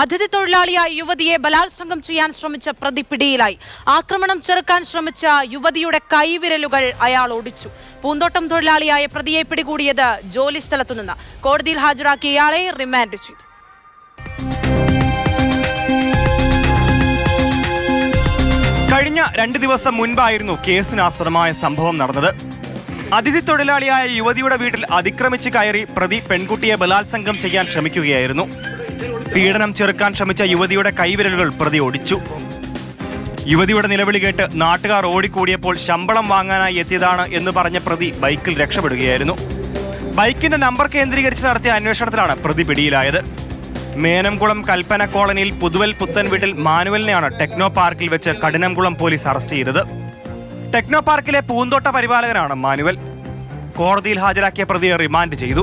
അതിഥി തൊഴിലാളിയായ യുവതിയെ ബലാത്സംഗം ചെയ്യാൻ ശ്രമിച്ച പ്രതി പിടിയിലായി. ആക്രമണം ചെറുക്കാൻ ശ്രമിച്ച യുവതിയുടെ കൈവിരലുകൾ അയാൾ ഒടിച്ചു. പൂന്തോട്ടം തൊഴിലാളിയായ പ്രതിയെ പിടികൂടിയത് ജോലി സ്ഥലത്തുനിന്ന് കോടതിയിൽ ഹാജരാക്കിയ ഇയാളെ റിമാൻഡ് ചെയ്തു. കഴിഞ്ഞ രണ്ട് ദിവസം മുൻപായിരുന്നു കേസിനാസ്പദമായ സംഭവം നടന്നത്. അതിഥി തൊഴിലാളിയായ യുവതിയുടെ വീട്ടിൽ അതിക്രമിച്ച് കയറി പ്രതി പെൺകുട്ടിയെ ബലാത്സംഗം ചെയ്യാൻ ശ്രമിക്കുകയായിരുന്നു. പീഡനം ചെറുക്കാൻ ശ്രമിച്ച യുവതിയുടെ കൈവിരലുകൾ പ്രതി ഒടിച്ചു. യുവതിയുടെ നിലവിളി കേട്ട് നാട്ടുകാർ ഓടിക്കൂടിയപ്പോൾ ശമ്പളം വാങ്ങാനായി എത്തിയതാണ് എന്ന് പറഞ്ഞ പ്രതി ബൈക്കിൽ രക്ഷപ്പെടുകയായിരുന്നു. ബൈക്കിന്റെ നമ്പർ കേന്ദ്രീകരിച്ച് നടത്തിയ അന്വേഷണത്തിലാണ് പ്രതി പിടിയിലായത്. മേനംകുളം കൽപ്പന കോളനിയിൽ പുതുവൽ പുത്തൻ വീട്ടിൽ മാനുവലിനെയാണ് ടെക്നോ പാർക്കിൽ വെച്ച് കഠിനംകുളം പോലീസ് അറസ്റ്റ് ചെയ്തത്. ടെക്നോ പാർക്കിലെ പൂന്തോട്ട പരിപാലകനാണ് മാനുവൽ. കോടതിയിൽ ഹാജരാക്കിയ പ്രതിയെ റിമാൻഡ് ചെയ്തു.